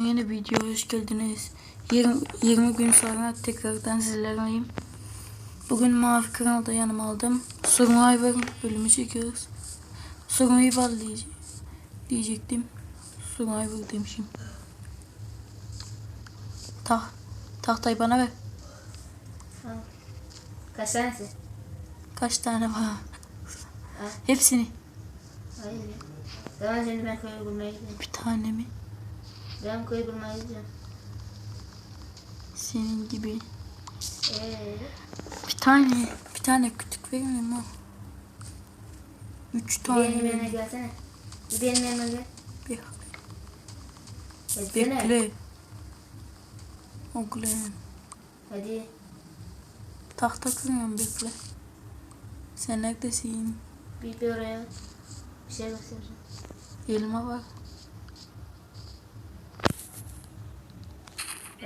Yeni videoya hoş geldiniz. 20, 20 gün sonra tekrardan sizlerleyim. Bugün Mavi Kanal'da yanıma aldım. Survivor bölümü çekiyoruz. Survivor diyece- diyecektim. Survivor demişim. Tah tahtayı bana ver. Kaç tanesi? Kaç tane var? Al. Hepsini. Hayır. Tamam şimdi ben gidiyorum. Bir tane mi? Kurmaya gidiyorum. Senin gibi. Eee? Bir tane. Bir tane kütük verir mi? Üç tane. Benim yanıma gelsene. Benim yanıma gel. Bir Gelsene. bekle. Oğlum. Hadi. Tahta kırıyorum bekle. Sen neredesin? Bir oraya. Bir şey göstereceğim. Elma var.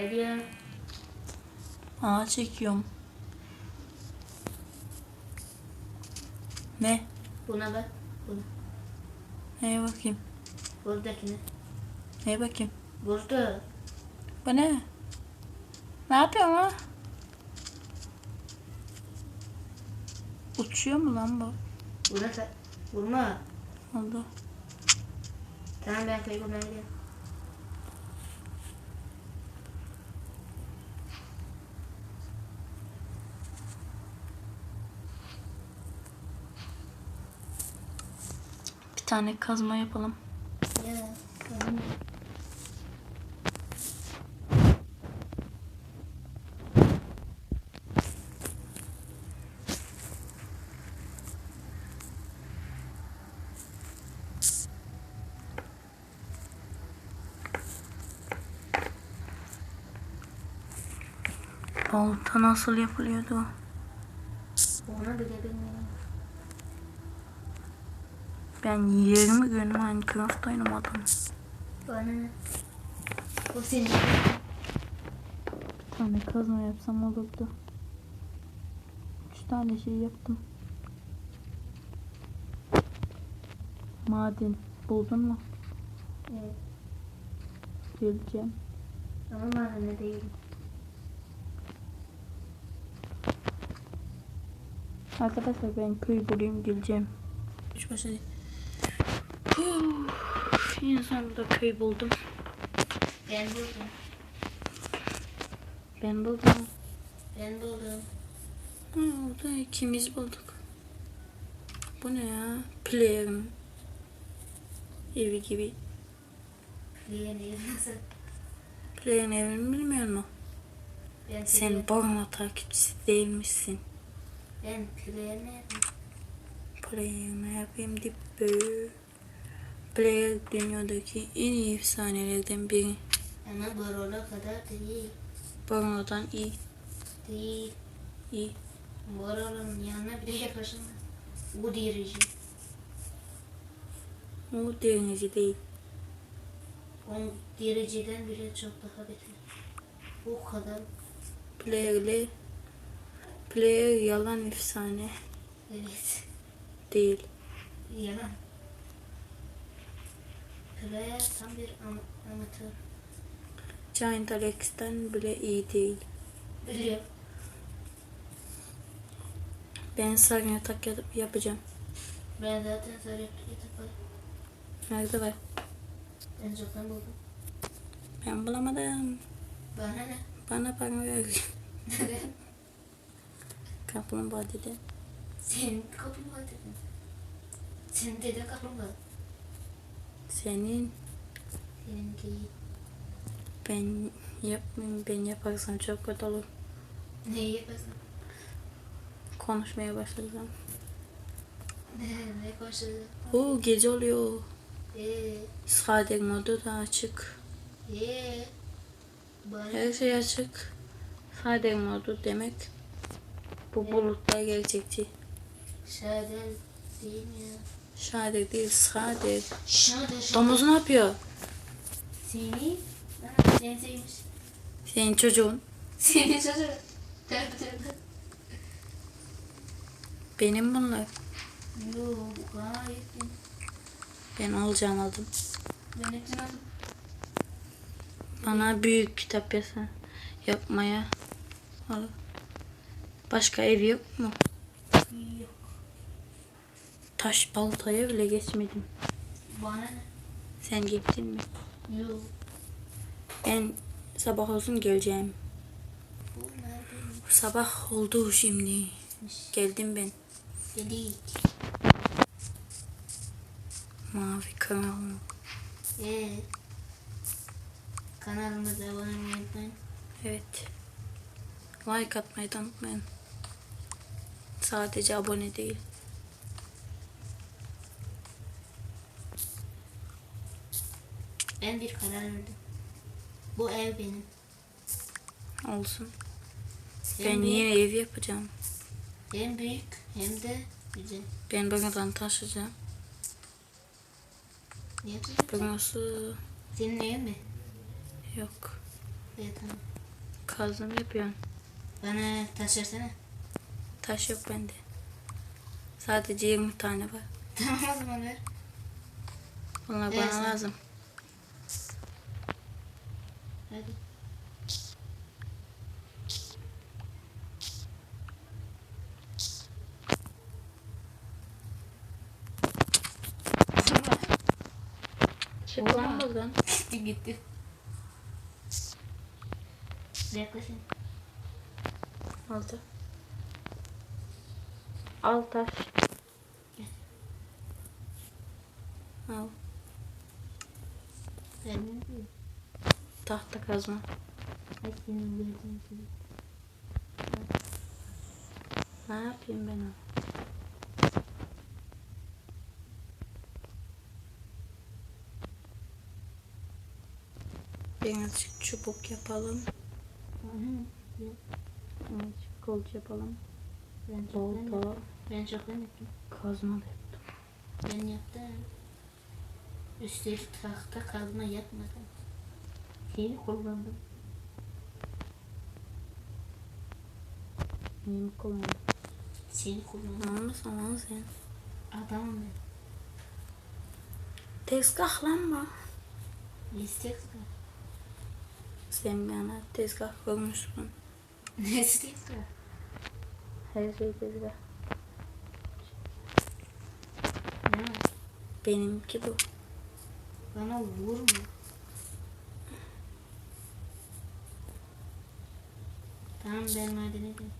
Ya. Aa çekiyorum. Ne? Buna bak. Buna. Neye bakayım? Buradakine. Neye bakayım? Burada. Bu ne? Ne yapıyorsun ha? Uçuyor mu lan bu? Sa- Vurma. Oldu. Tamam ben köye kurmaya gidiyorum. Tane kazma yapalım. Ya. Tamam. Balta nasıl yapılıyordu? o? Ona bile bilmiyorum. Ben 20 gün Minecraft oynamadım. Bana? O senin. Bir tane kazma yapsam olurdu. Üç tane şey yaptım. Maden buldun mu? Evet. Geleceğim. Ama bana ne değil. Arkadaşlar ben köy bulayım geleceğim. Hiç başladı. En sonunda köy buldum. Ben buldum. Ben buldum. Ben buldum. Ha, orada ikimiz bulduk. Bu ne ya? Player'ın evi gibi. Player'ın evini bilmiyor musun? Ben Sen Borna takipçisi değilmişsin. Ben ne? Player ne yapayım deyip böyle. Player dünyadaki en iyi efsanelerden biri. Ama Borol'a kadar değil. Borna'dan iyi. Değil. iyi. Borol'un yanına bile yaklaşamaz. Bu dirici. O derinici değil. Onun diriciden bile çok daha beter. O kadar. Player'le Player yalan efsane Evet. değil. Yalan. Player tam bir amatör. Giant Alex'ten bile iyi değil. Biliyor. Ben sarı yatak yap- yapacağım. Ben zaten sarı yaparım. Nerede var? En çoktan buldum. Ben bulamadım. Bana ne? Bana para ver. Kaplumbağa dedi. Senin kaplumbağa dedin. Senin dede kaplumbağa. Senin Seninki ben yapmayayım. Ben yaparsam çok kötü olur. neyi yaparsın? Konuşmaya başlasam. Ne, ne başladı? Oo gece oluyor. Eee, Sade modu da açık. Bana Her şey açık. Sade modu demek. Bu bulutlar gerçekçi. şade değil mi ya? Şade değil şade. Domuz ne yapıyor? Seni? Seni sevmiş. Senin çocuğun. Seni çocuğu. Tövbe tövbe. Benim bunlar. Yo, gayet. Ben alacağım aldım. Ben hepsini aldım. Bana büyük kitap yasa yapmaya. Başka ev yok mu? Yok. Taş baltaya bile geçmedim. Bana ne? Sen gittin mi? Yok. Ben sabah olsun geleceğim. Sabah oldu şimdi. Geldim ben. Dedik. Mavi kanalım. Ee, kanalımıza abone olmayı unutmayın. Evet. Like atmayı da unutmayın. Sadece abone değil. Ben bir karar verdim. Bu ev benim. Olsun. Hem Ben büyük, yine ev yapacağım. hem büyük hem de güzel. Ben buradan taşıyacağım. Yapacaksın? Burası Senin evin mi? yok. Evet tamam. Kazım yapıyorum. Bana taş versene. Taş yok bende. Sadece 20 tane var. Tamam o zaman ver. Bunlar Evet, bana lazım. Hadi. Çık lan buradan. gitti gitti. Yaklaşın. Aldı. Al taş. Gel. Al. Ben ne yapayım? Tahta kazma. Ne yapayım ben o? Birazcık çubuk yapalım. Birazcık kılıç yapalım. Ben çok ben Balta, yaptım. Ben çok ben yaptım. kazma da yaptım. Ben yaptım. Üstelik tahta kazma yapmadım. Seni kullandım. Neyimi kullandım? Seni kullandım. Ama zaman sen. Adamım ben. Tezgah lan bu. Ne istiyorsun? Sen bana tezgah kurmuşsun. Ne istiyorsun? Her şey tezgah. Ne? Benimki bu. Bana vurma. Tamam ben madene gidiyorum.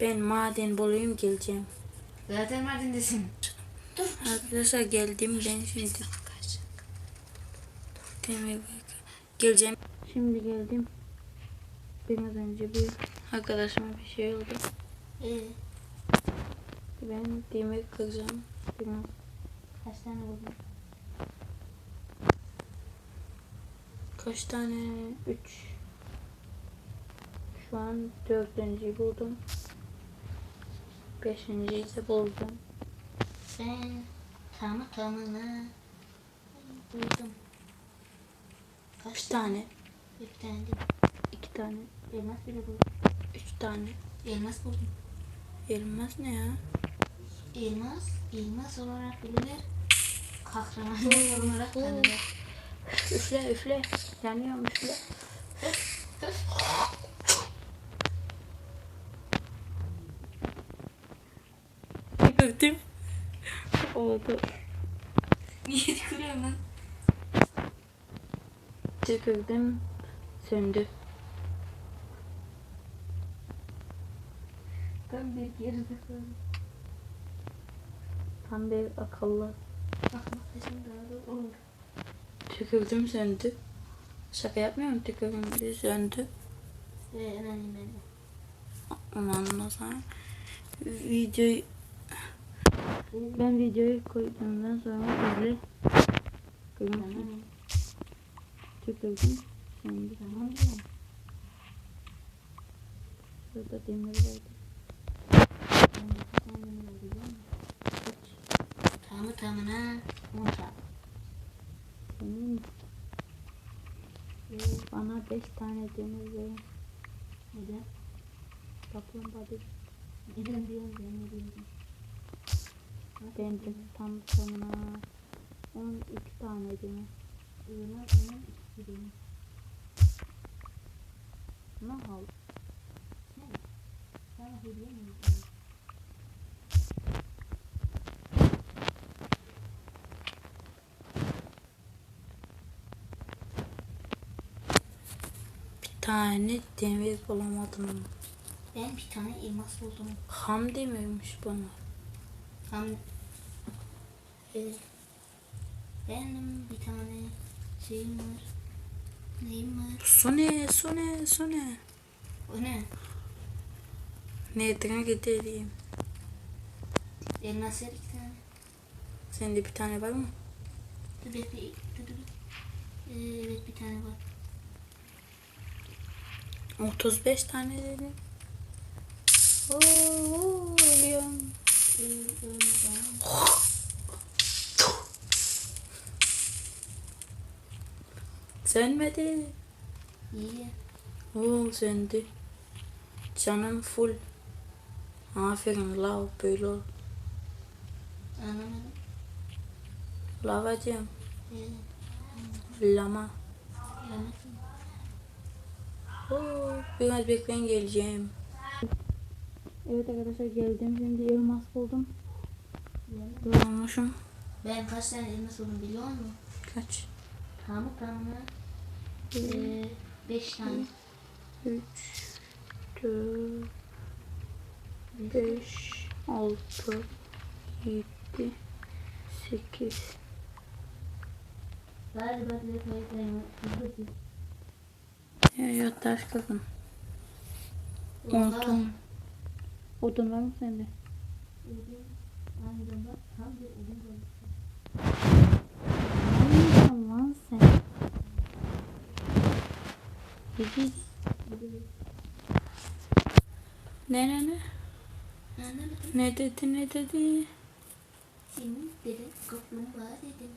Ben maden bulayım geleceğim. Zaten madendesin. Dur. Arkadaşlar geldim ben şimdi. Demir geleceğim. Şimdi geldim. Biraz önce bir arkadaşıma bir şey oldu. Ee, Ben demir kıracağım. Biraz kaç tane buldun? Kaç tane? Üç. Şu an dördüncüyü buldum. Beşinciyi de buldum. Ben tamı tamına buldum. Kaç Bir tane, Bir tane değil. iki tane, Elmas bile buldum. üç tane. Elmas buldum. Elmas ne ya? Elmas, elmas olarak bilinir. Kahraman olarak tanınır. Üfle üfle. Yanıyorum üfle. Gördüm. Oldu. Niye tükürüyorum lan? Tükürdüm. Söndü. Ben bir gerizekalı. Tam bir akıllı. Bakmak için daha da olur. Tükürdüm söndü. Şaka yapmıyorum tükürdüm söndü. Ve önemli ben de. Aman o zaman. Videoyu ben videoyu koyduğumdan sonra izle. Tamam. Tükürdüm. Söndü. Tamam diyorum. Burada demir vardı. Ben de bir tane mi oldu biliyor musun? Tamı tamına on tane. Emin misin? Bana beş tane demir verin. Neden? Kaplumbağa Neden diyorum ben. Ben de tam tamına 12 tane demir. Irmak onun ikisi benim. Ne hal? Ne? Sana hediye mi tane demir bulamadım. Ben bir tane elmas buldum. Ham demirmiş bana. Tam e, benim bir tane şeyim var. Neyim var? Su ne? Su ne? Su ne? O ne? Nereden gidelim? Elmas yer iki tane. Sende bir tane var mı? Dur dur. Ee, evet bir tane var. 35 tane dedim. Oo, ölüyorum. Sönmedi. İyi. Oo söndü. Canım full. Aferin lav böyle ol. Anlamadım. Lavacığım. Ee, Lama. Oo, biraz bekleyin geleceğim. Evet arkadaşlar geldim. Şimdi elmas buldum. Bulmuşum. Ben kaç tane elmas buldum biliyor musun? Kaç? Tamı tamına ee, beş tane. 3, 4, 5, 6, 7, 8. Galiba direkt kayıtlarımı hızlı Ya yok taş kızım. Oha. Odun. Var mı sende? Odun. Lan sen. Yedi. Ne ne ne? Ne dedi ne dedi? Senin dedin kaplumbağa dedin.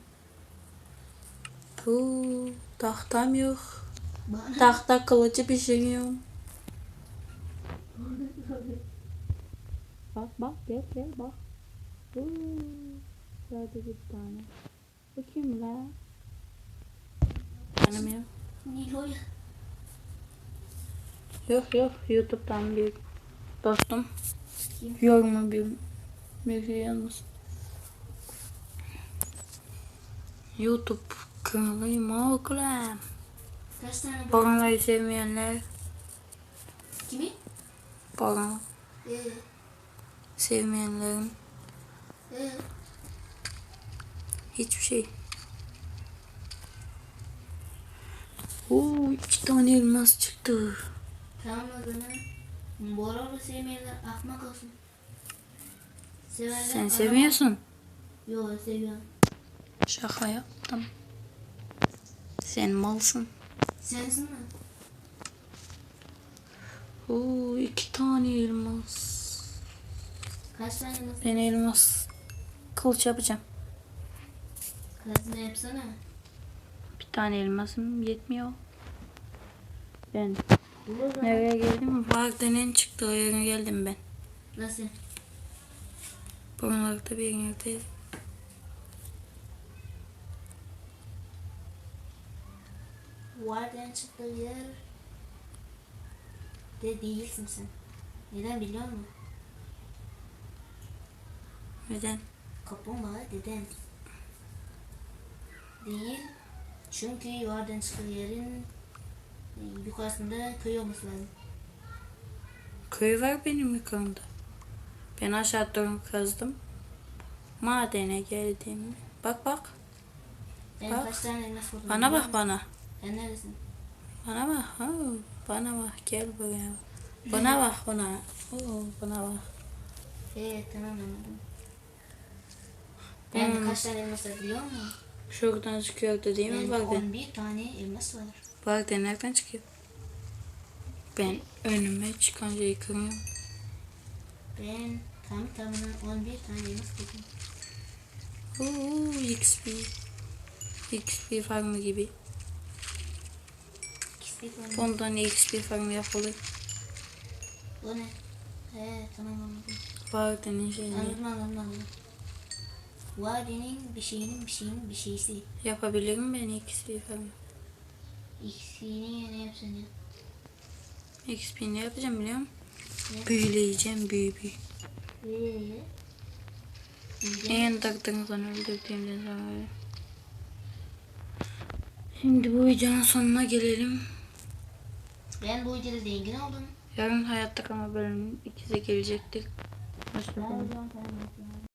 Puu, tahtam yok. Bana Tahta kılıcı pişiriyorum. Bak bak gel gel bak. Puu, sadece bir tane. Bu kim la? Benim yok. Nilo'ya. Yok yok YouTube'dan bir dostum. Kim? Yoruma bir bir şey yalnız. YouTube kanalıyım oğlum. Kaç tane bu? Baranları sevmeyenler Kimi? Baran Ee, sevmeyenlerin ee. hiçbir şey. Oo iki tane elmas çıktı. Tamam o zaman. Borolu sevmeyenler ahmak olsun. Sevenler Sen adam- seviyorsun. Yo seviyorum. Şaka yaptım. Sen malsın. Sensin mi? Oo iki tane elmas. Kaç tane nasıl? Ben elmas kılıç yapacağım. Kazma yapsana. Bir tane elmasım yetmiyor. Ben nereye geldim? Varden çıktı o yere geldim ben. Nasıl? Buralarda bir yerdeyim. Varden çıktığı yer de değilsin sen. Neden biliyor musun? Neden? Kaplumbağa deden. Değil. Çünkü yuvardan çıktığı yerin e, yukarısında köy olması lazım. Köy var benim yukarımda. Ben aşağı doğru kazdım. Madene geldim. Bak bak. Ben Bak. kaç tane elmas? Bana bak bana. Sen neredesin? Bana bak. Ha, bana bak. Gel buraya. Bana bak bana. Oo, bana bak. Evet tamam anladım. Ben kaç tane elmas var biliyor musun? Şuradan çıkıyordu değil mi? Bende Bak de. 11 tane elmas var. Bak de nereden çıkıyor? Ben önüme çıkınca yıkıyorum. Ben tam tamına 11 tane elmas buldum. Oo, XP. XP farmı gibi. İkisi de Bundan XP farmı yapılır. O ne? He tamam anladım. Var denen şeyler. Anladım anladım anladım. Vadinin bir şeyinin bir şeyinin bir şeysi. Yapabilirim ben ikisi yaparım. İkisini ne yapsın ya? XP ne yapacağım biliyor musun? Ne? Büyüleyeceğim büyü büyü. Böyle. En taktığınızdan öldürdüğümden sonra. Şimdi bu videonun sonuna gelelim. Ben bu videoda zengin oldum. Yarın hayatta kalma bölümünün ikisi gelecektir. Hoşçakalın.